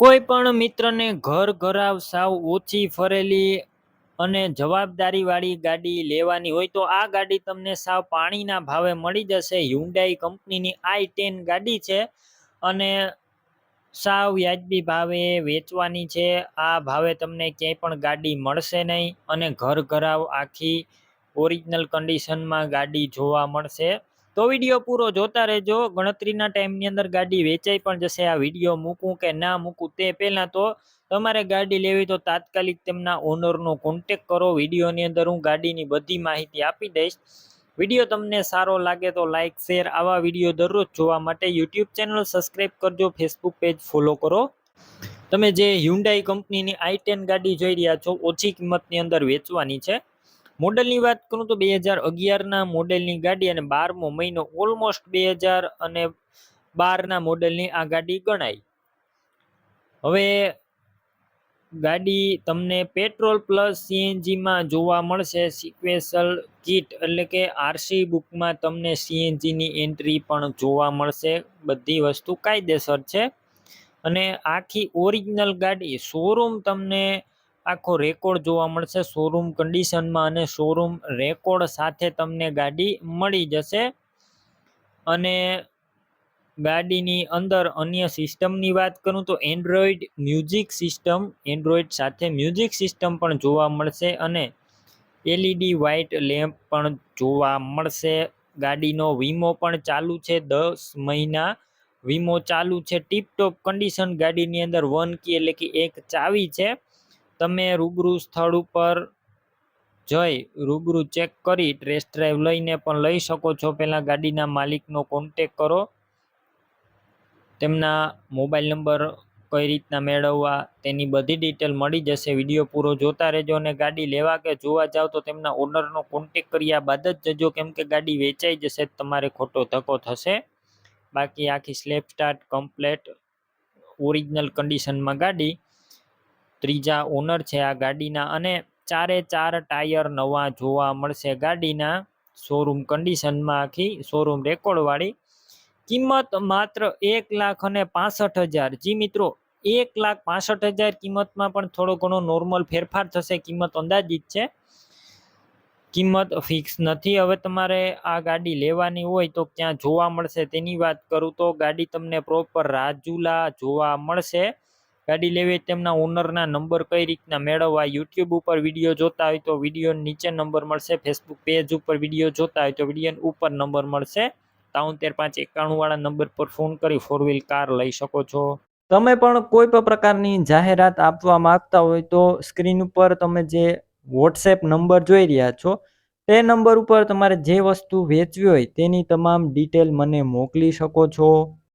કોઈ પણ મિત્રને ઘર ઘરાવ સાવ ઓછી ફરેલી અને જવાબદારીવાળી ગાડી લેવાની હોય તો આ ગાડી તમને સાવ પાણીના ભાવે મળી જશે. હ્યુન્ડાઈ કંપનીની આઈ ટેન ગાડી છે અને સાવ વ્યાજબી ભાવે વેચવાની છે. આ ભાવે તમને ક્યાંય પણ ગાડી મળશે નહીં અને ઘર ઘરાવ આખી ઓરિજિનલ કન્ડિશનમાં ગાડી જોવા મળશે. તો વીડિયો પૂરો જોતા રહેજો. ગણતરીના ટાઈમની અંદર ગાડી વેચાઈ પણ જશે. આ વીડિયો મૂકું કે ના મૂકું તે પહેલાં તો તમારે ગાડી લેવી તો તાત્કાલિક તેમના ઓનરનો કોન્ટેક કરો. વિડીયોની અંદર હું ગાડીની બધી માહિતી આપી દઈશ. વીડિયો તમને સારો લાગે તો લાઇક શેર આવા વીડિયો દરરોજ જોવા માટે યુટ્યુબ ચેનલ સબસ્ક્રાઈબ કરજો. ફેસબુક પેજ ફોલો કરો. તમે જે હ્યુન્ડાઈ કંપનીની આઈ ટેન ગાડી જોઈ રહ્યા છો, ઓછી કિંમતની અંદર વેચવાની છે. મોડલની વાત કરું તો બે હજાર અગિયારના મોડેલની ગાડી અને બારમો મહિનો ઓલમોસ્ટ બે હજાર અને બારના મોડેલની આ ગાડી ગણાય. હવે ગાડી તમને પેટ્રોલ પ્લસ સીએનજીમાં જોવા મળશે સિક્વેશલ કિટ એટલે કે આરસી બુકમાં તમને સીએનજીની એન્ટ્રી પણ જોવા મળશે, બધી વસ્તુ કાયદેસર છે. અને આખી ઓરિજિનલ ગાડી શોરૂમ તમને આખો રેકોર્ડ જોવા મળશે શોરૂમ કન્ડિશનમાં અને શોરૂમ રેકોર્ડ સાથે તમને ગાડી મળી જશે. અને ગાડીની અંદર અન્ય સિસ્ટમની વાત કરું તો એન્ડ્રોઈડ મ્યુઝિક સિસ્ટમ એન્ડ્રોઈડ સાથે મ્યુઝિક સિસ્ટમ પણ જોવા મળશે અને એલઈડી વ્હાઇટ લેમ્પ પણ જોવા મળશે. ગાડીનો વીમો પણ ચાલુ છે દસ મહિના. વીમો ચાલુ છે. ટીપટોપ કન્ડિશન ગાડીની અંદર વન કી એટલે કે એક ચાવી છે. તમે રૂબરૂ સ્થળ ઉપર જઈ રૂબરૂ ચેક કરી ટેસ્ટ ડ્રાઈવ લઈને પણ લઈ શકો છો. પહેલાં ગાડીના માલિકનો કોન્ટેક કરો. તેમના મોબાઈલ નંબર કઈ રીતના મેળવવા તેની બધી ડિટેલ મળી જશે. વીડિયો પૂરો જોતા રહેજો અને ગાડી લેવા કે જોવા જાઓ તો તેમના ઓનરનો કોન્ટેક કર્યા બાદ જ જજો. કેમ કે ગાડી વેચાઈ જશે તમારે ખોટો ધક્કો થશે. બાકી આખી સ્લેપ સ્ટાર્ટ કમ્પ્લેટ ઓરિજિનલ કન્ડિશનમાં ગાડી ત્રીજા ઓનર છે આ ગાડીના અને ચારે ચાર ટાયર નવા જોવા મળશે ગાડીના શોરૂમ કન્ડિશનમાં આખી શોરૂમ રેકોર્ડવાળી કિંમત માત્ર એક લાખ અને પાસઠ હજાર. જી મિત્રો, એક લાખ પાસઠ હજાર કિંમતમાં પણ થોડો ઘણો નોર્મલ ફેરફાર થશે. કિંમત અંદાજિત છે. કિંમત ફિક્સ નથી. હવે તમારે આ ગાડી લેવાની હોય તો ક્યાં જોવા મળશે તેની વાત કરું તો ગાડી તમને પ્રોપર રાજુલા જોવા મળશે. ગાડી લેવી તેમના ઓનરના નંબર કઈ રીતના મેળવવા યુટ્યુબ ઉપર વીડિયો જોતા હોય તો વીડિયો નીચે નંબર મળશે ફેસબુક પેજ ઉપર વીડિયો જોતા હોય તો વીડિયો ઉપર નંબર મળશે. તાઉતેર પાંચ એકાણુંવાળા નંબર પર ફોન કરી ફોર વ્હીલ કાર લઈ શકો છો. તમે પણ કોઈ પણ પ્રકારની જાહેરાત આપવા માંગતા હોય તો સ્ક્રીન ઉપર તમે જે વોટ્સએપ નંબર જોઈ રહ્યા છો, તે નંબર ઉપર તમારે જે વસ્તુ વેચવી હોય તેની તમામ ડિટેલ મને મોકલી શકો છો.